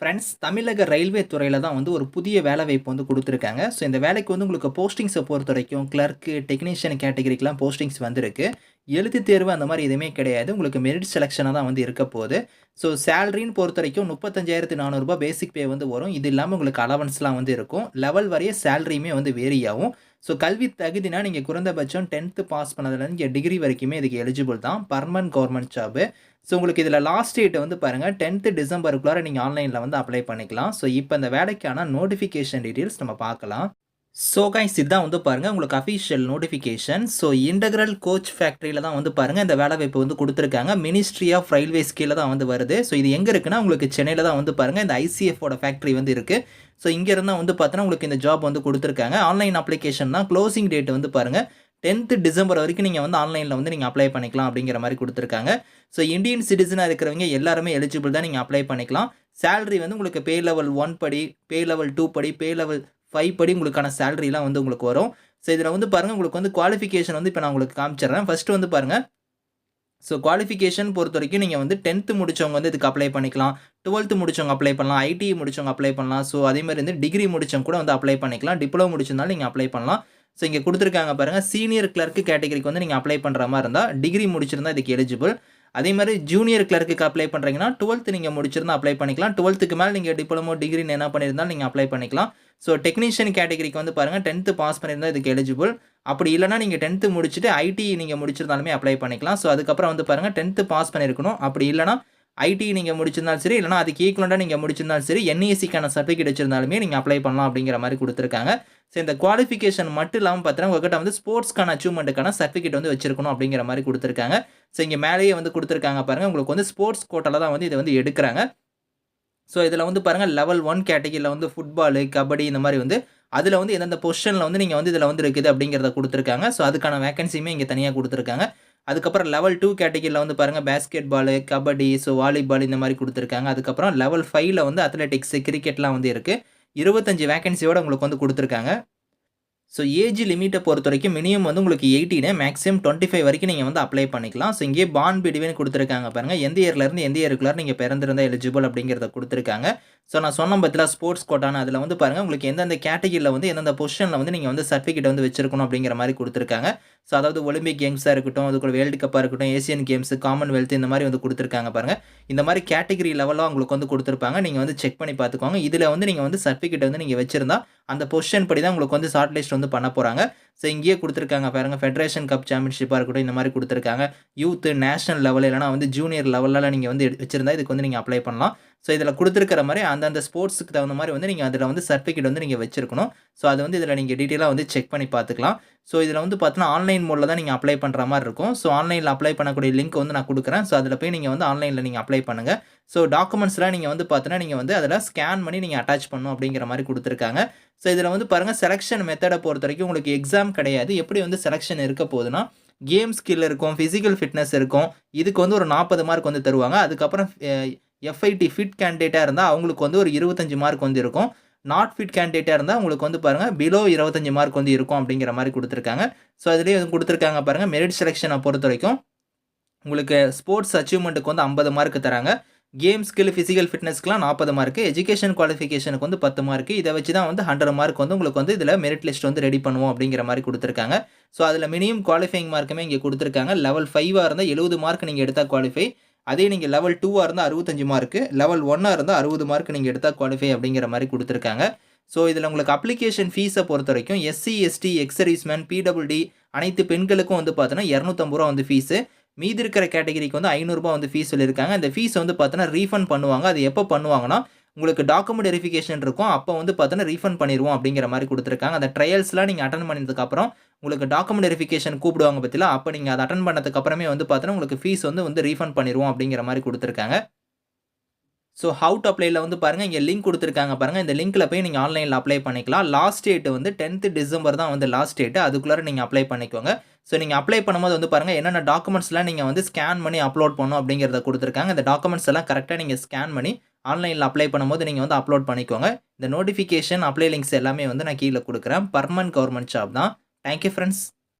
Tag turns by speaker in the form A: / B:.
A: Friends தமிழக railway துறையில் தான் வந்து ஒரு புதிய வேலை வாய்ப்பு வந்து கொடுத்துருக்காங்க. ஸோ இந்த வேலைக்கு வந்து உங்களுக்கு போஸ்டிங்ஸை பொறுத்த வரைக்கும் கிளர்க்கு டெக்னீஷியன் கேட்டகரிக்கெலாம் போஸ்டிங்ஸ் வந்திருக்கு. எழுத்து தேர்வு அந்த மாதிரி எதுவுமே கிடையாது. உங்களுக்கு மெரிட் செலெக்ஷனாக தான் வந்து இருக்க போகுது. ஸோ சேலரின்னு பொறுத்த வரைக்கும் முப்பத்தஞ்சாயிரத்து நானூறுரூபா பேசிக் பே வந்து வரும். இது இல்லாமல் உங்களுக்கு அலவன்ஸ்லாம் வந்து இருக்கும். லெவல் வரைய சேலரியுமே வந்து வேரி ஆகும். ஸோ கல்வி தகுதினா நீங்கள் குறைந்தபட்சம் டென்த்து பாஸ் பண்ணதுலேருந்து இங்கே டிகிரி வரைக்குமே இதுக்கு எலிஜிபிள் தான். பர்மனன்ட் கவர்மெண்ட் ஜாபு ஸோ உங்களுக்கு இதில் லாஸ்ட் டேட்டை வந்து பாருங்கள் டென்த்து டிசம்பருக்குள்ளார நீங்கள் ஆன்லைனில் வந்து அப்ளை பண்ணிக்கலாம். ஸோ இப்போ இந்த வேலைக்கான நோட்டிஃபிகேஷன் டீட்டெயில்ஸ் நம்ம பார்க்கலாம். ஸோ கைஸ் இதுதான் வந்து பாருங்கள் உங்களுக்கு official notification so integral coach ஃபேக்ட்ரியில் தான் வந்து பாருங்கள் இந்த வேலை வாய்ப்பு வந்து கொடுத்துருக்காங்க. மினிஸ்ட்ரி ஆஃப் ரயில்வேஸ் கீழே தான் வந்து வருது. ஸோ இது எங்கே இருக்குன்னா உங்களுக்கு சென்னையில் தான் வந்து பாருங்கள் இந்த ஐசிஎஃபோட ஃபேக்ட்ரி வந்து இருக்குது ஸோ இங்கே இருந்தால் வந்து பார்த்தோன்னா உங்களுக்கு இந்த ஜாப் வந்து கொடுத்துருக்காங்க. ஆன்லைன் அப்ளிகேஷன் தான் க்ளோசிங் டேட் வந்து பாருங்கள் டென்த்து டிசம்பர் வரைக்கும் நீங்கள் வந்து ஆன்லைனில் வந்து நீங்கள் அப்ளை பண்ணிக்கலாம் அப்படிங்கிற மாதிரி கொடுத்துருக்காங்க. ஸோ இந்தியன் சிட்டிசனாக இருக்கிறவங்க எல்லாருமே எலிஜிபிள் தான் நீங்கள் அப்ளை பண்ணிக்கலாம். சேலரி வந்து உங்களுக்கு பே லெவல் ஒன் படி பே லெவல் டூ படி பே லெவல் ஃபைவ் படி உங்களுக்கான சேலரிலாம் வந்து உங்களுக்கு வரும். ஸோ இதில் வந்து பாருங்கள் உங்களுக்கு வந்து குவாலிஃபிகேஷன் வந்து இப்போ நான் உங்களுக்கு காமிச்சிடுறேன். ஃபஸ்ட்டு வந்து பாருங்கள் ஸோ குவாலிஃபிகேஷன் பொறுத்த வரைக்கும் நீங்கள் வந்து டென்த்து முடிச்சவங்க வந்து இதுக்கு அப்ளை பண்ணிக்கலாம். டுவெல்த்து முடிச்சவங்க அப்ளை பண்ணலாம். ஐடி முடிச்சவங்க அப்ளை பண்ணலாம். ஸோ அதே மாதிரி வந்து டிகிரி முடிச்சவங்க கூட வந்து அப்ளை பண்ணிக்கலாம். டிப்ளமோ முடிச்சிருந்தாலும் நீங்கள் அப்ளை பண்ணலாம். ஸோ இங்கே கொடுத்துருக்காங்க பாருங்கள் சீனியர் கிளர்க்கு கேட்டகரிக்கு வந்து நீங்கள் அப்ளை பண்ணுற மாதிரி இருந்தால் டிகிரி முடிச்சிருந்தால் இதுக்கு எலிஜிபிள் அதே மாதிரி ஜூனியர் கிளர்க்குக்கு அப்ளை பண்ணுறீங்கன்னா டுவெல்த்து நீங்கள் முடிச்சிருந்தால் அப்ளை பண்ணிக்கலாம். டுவெல்த்துக்கு மேலே நீங்கள் டிப்ளமோ டிகிரின்னு என்ன பண்ணியிருந்தாலும் நீங்கள் அப்ளை பண்ணிக்கலாம். ஸோ டெக்னீஷியன் கேட்டகரிக்கு வந்து பாருங்கள் டென்த்து பாஸ் பண்ணியிருந்தால் இதுக்கு எலிஜிபிள் அப்படி இல்லைனா நீங்கள் டென்த்து முடிச்சுட்டு ஐடி நீங்கள் முடிச்சிருந்தாலுமே அப்ளை பண்ணிக்கலாம். ஸோ அதுக்கப்புறம் வந்து பாருங்கள் டென்த்து பாஸ் பண்ணியிருக்கணும். அப்படி இல்லைனா ஐடி நீங்கள் முடிச்சிருந்தாலும் சரி இல்லைனா அதுக்கு ஈக்குவலண்டாக நீங்கள் முடிச்சிருந்தாலும் சரி என்இசிக்கான சர்டிஃபிகேட் வச்சிருந்தாலுமே நீங்கள் அப்ளை பண்ணலாம் அப்படிங்கிற மாதிரி கொடுத்துருக்காங்க. ஸோ இந்த குவாலிஃபிகேஷன் மட்டும் இல்லாமல் பார்த்தீங்கன்னா உங்ககிட்ட வந்து ஸ்போர்ட்ஸ்க்கான அச்சீவ்மெண்ட்டுக்கான சர்டிஃபிகேட் வந்து வச்சிருக்கணும் அப்படிங்கிற மாதிரி கொடுத்துருக்காங்க. ஸோ இங்கே மேலேயே வந்து கொடுத்துருக்காங்க பாருங்கள் உங்களுக்கு வந்து ஸ்போர்ட்ஸ் கோட்டாவில் தான் வந்து இதை வந்து எடுக்கிறாங்க. ஸோ இதில் வந்து பாருங்கள் லெவல் ஒன் கேட்டகிரியில் வந்து ஃபுட்பாலு கபடி இந்த மாதிரி வந்து அதில் வந்து எந்தெந்த பொசிஷனில் வந்து நீங்கள் வந்து இதில் வந்து இருக்குது அப்படிங்கிறத கொடுத்துருக்காங்க. ஸோ அதுக்கான வேகன்சியுமே இங்கே தனியாக கொடுத்துருக்காங்க. அதுக்கப்புறம் லெவல் டூ கேட்டகிரியில் வந்து பாருங்கள் basketball kabaddi so volleyball இந்த மாதிரி கொடுத்துருக்காங்க. அதுக்கப்புறம் லெவல் ஃபைவ்ல வந்து அத்லெட்டிக்ஸு கிரிக்கெட்லாம் வந்து இருக்குது இருபத்தஞ்சி வேகன்சியோடு உங்களுக்கு வந்து கொடுத்துருக்காங்க. ஸோ ஏஜ் லிமிட்டை பொறுத்த வரைக்கும் மினிமம் வந்து உங்களுக்கு எயிட்டீனு மேக்ஸிமம் டுவெண்ட்டி ஃபைவ் வரைக்கும் நீங்கள் வந்து அப்ளை பண்ணிக்கலாம். ஸோ இங்கே பான் பிடிவேன்னு கொடுத்துருக்காங்க பாருங்கள் எந்த இயர்லேருந்து எந்த இயருக்குள்ளார் நீங்கள் பிறந்திருந்தால் எலிஜிபிள் அப்படிங்கிறத கொடுத்துருக்காங்க. ஸோ நான் சொன்ன பற்றில ஸ்போர்ட்ஸ் கோட்டான அதில் வந்து பாருங்கள் உங்களுக்கு எந்தெந்த கேட்டகிரியில் வந்து எந்தெந்த பொசிஷனில் வந்து நீங்கள் வந்து சர்டிஃபிகேட் வந்து வச்சிருக்கணும் அப்படிங்கிற மாதிரி கொடுத்துருக்காங்க. ஸோ அதாவது ஒலிம்பிக் கேம்ஸாக இருக்கட்டும் அதுக்கு வேர்ல்டு கப்பாக இருக்கட்டும் ஏசியன் கேம்ஸ் காமன்வெல்த் இந்த மாதிரி வந்து கொடுத்துருக்காங்க பாருங்கள் இந்த மாதிரி கேட்டகிரி லெவலாக உங்களுக்கு வந்து கொடுத்துருப்பாங்க. நீங்கள் வந்து செக் பண்ணி பார்த்துக்கோங்க. இதில் வந்து நீங்கள் வந்து சர்டிஃபிகேட் வந்து நீங்கள் வச்சிருந்தா அந்த பொசிஷன் படி தான் உங்களுக்கு வந்து ஷார்ட் லிஸ்ட் வந்து பண்ண போகிறாங்க ஸோ இங்கேயே கொடுத்துருக்காங்க பாருங்க ஃபெடரேஷன் கப் சாம்பியன்ஷிப்பாக இருக்கட்டும் இந்த மாதிரி கொடுத்துருக்காங்க. யூத்து நேஷனல் லெவல் இல்லைனா வந்து ஜூனியர் லெவலில் நீங்கள் வந்து வச்சிருந்தா இதுக்கு வந்து நீங்கள் அப்ளை பண்ணலாம். ஸோ இதில் கொடுத்துருக்கிற மாதிரி அந்தந்த ஸ்போர்ட்ஸுக்கு தகுந்த மாதிரி வந்து நீங்கள் அதில் வந்து சர்டிஃபிகேட் வந்து நீங்கள் வச்சிருக்கணும். ஸோ அது வந்து இதில் நீங்கள் டீட்டெயிலாக வந்து செக் பண்ணி பார்த்துக்கலாம். ஸோ இதில் வந்து பார்த்தீங்கன்னா ஆன்லைன் மோடில் தான் நீங்கள் அப்ளை பண்ணுற மாதிரி இருக்கும். ஸோ ஆன்லைனில் அப்ளை பண்ணக்கூடிய லிங்க் வந்து நான் கொடுக்குறேன். ஸோ அதில் போய் நீங்கள் வந்து ஆன்லைனில் நீங்கள் அப்ளை பண்ணுங்கள் ஸோ டாக்குமெண்ட்ஸ்லாம் நீங்கள் வந்து பார்த்தீங்கன்னா நீங்கள் வந்து அதில் ஸ்கேன் பண்ணி நீங்கள் அட்டாச் பண்ணணும் அப்படிங்கிற மாதிரி கொடுத்துருக்காங்க. ஸோ இதில் வந்து பாருங்கள் செலெக்ஷன் மெத்தடை பொறுத்த வரைக்கும் உங்களுக்கு எக்ஸாம் கிடையாது. எப்படி வந்து செலெக்ஷன் இருக்க போகுதுன்னா கேம் ஸ்கில் இருக்கும் ஃபிசிக்கல் ஃபிட்னஸ் இருக்கும். இதுக்கு வந்து ஒரு நாற்பது மார்க் வந்து தருவாங்க. அதுக்கப்புறம் எஃப்ஐடி ஃபிட் கேண்டிடேட்டாக இருந்தால் அவங்களுக்கு வந்து ஒரு இருபத்தஞ்சி மார்க் வந்து இருக்கும். நாட் ஃபிட் கேண்டிடேட்டாக இருந்தால் உங்களுக்கு வந்து பாருங்கள் பிலோ இருபத்தஞ்சி மார்க் வந்து இருக்கும் அப்படிங்கிற மாதிரி கொடுத்துருக்காங்க. ஸோ அதுலேயே வந்து கொடுத்துருக்காங்க பாருங்கள் மெரிட் செலெக்ஷனை பொறுத்த வரைக்கும் உங்களுக்கு ஸ்போர்ட்ஸ் அச்சீவ்மெண்ட்டுக்கு வந்து ஐம்பது மார்க் தராங்க. கேம் ஸ்கில் ஃபிசிக்கல் ஃபிட்னஸ்க்குலாம் நாற்பது மார்க்கு எஜுகேஷன் குவாலிஃபிகேஷனுக்கு வந்து பத்து மார்க்கு இதை வச்சு தான் வந்து ஹண்ட்ரட் மார்க் வந்து உங்களுக்கு வந்து இதில் மெரிட் லிஸ்ட் வந்து ரெடி பண்ணுவோம் அப்படிங்கிற மாதிரி கொடுத்துருக்காங்க. ஸோ அதில் மினிமம் குவாலிஃபைங் மார்க்குமே இங்கே கொடுத்துருக்காங்க. லெவல் ஃபைவாக இருந்தால் எழுபது மார்க் நீங்கள் எடுத்தால் குவாலிஃபை அதே நீங்கள் லெவல் டூவாக இருந்தால் அறுபத்தஞ்சு மார்க்கு லெவல் ஒன்னாக இருந்தால் அறுபது மார்க் நீங்கள் எடுத்தால் குவாலிஃபை அப்படிங்கிற மாதிரி கொடுத்துருக்காங்க. ஸோ இதில் உங்களுக்கு அப்ளிகேஷன் ஃபீஸை பொறுத்த வரைக்கும் எஸ்சி எஸ்டி எக்ஸர்வீஸ்மேன் பிடபிள்டி அனைத்து பெண்களுக்கும் வந்து பார்த்தோன்னா இரநூத்தம்பது ரூபா வந்து ஃபீஸு மீதி இருக்கிற கேட்டகரிக்கு வந்து ஐநூறுரூபா வந்து ஃபீஸ் சொல்லியிருக்காங்க. அந்த ஃபீஸ் வந்து பார்த்தோன்னா ரீஃபண்ட் பண்ணுவாங்க. அது எப்போ பண்ணுவாங்கன்னா உங்களுக்கு டாக்குமெண்ட் வெரிஃபிகேஷன் இருக்கும். அப்போ வந்து பார்த்தோன்னா ரீஃபண்ட் பண்ணிடுவோம் அப்படிங்கிற மாதிரி கொடுத்துருக்காங்க. அந்த ட்ரையல்ஸ்லாம் நீங்கள் அட்டன் பண்ணதுக்கப்புறம் உங்களுக்கு டாக்குமெண்ட் வெரிஃபிகேஷன் கூப்பிடுவாங்க பற்றில அப்போ நீங்கள் அதை அட்டன் பண்ணதுக்கப்புறமே வந்து பார்த்தோன்னா உங்களுக்கு ஃபீஸ் வந்து வந்து ரீஃபண்ட் பண்ணிடுவோம் அப்படிங்கிற மாதிரி கொடுத்துருக்காங்க. ஸோ ஹவுட் அப்ளைல வந்து பாருங்கள் இங்கே லிங்க் கொடுத்துருக்காங்க பாருங்கள் இந்த லிங்க்கில் போய் நீங்கள் ஆன்லைனில் அப்ளை பண்ணிக்கலாம். லாஸ்ட் டேட் வந்து டென்த்து டிசம்பர் தான் வந்து லாஸ்ட் டேட்டு அதுக்குள்ளே நீங்கள் அப்ளை பண்ணிக்கோங்க. ஸோ நீங்கள் அப்ளை பண்ணும்போது வந்து பாருங்கள் என்னென்ன டாக்குமெண்ட்ஸ்லாம் நீங்கள் வந்து ஸ்கேன் பண்ணி அப்லோட் பண்ணணும் அப்படிங்கிறத கொடுத்துருக்காங்க. இந்த டாக்குமெண்ட்ஸ் எல்லாம் கரெக்டாக நீங்கள் ஸ்கேன் பண்ணி ஆன்லைனில் அப்ளை பண்ணும்போது நீங்கள் வந்து அப்லோட் பண்ணிக்கோங்க. இந்த நோட்டிஃபிகேஷன் அப்ளை லிங்க்ஸ் எல்லாமே வந்து நான் கீழே கொடுக்குறேன். பர்மனன்ட் கவர்மெண்ட் ஜாப் தான். Thank you friends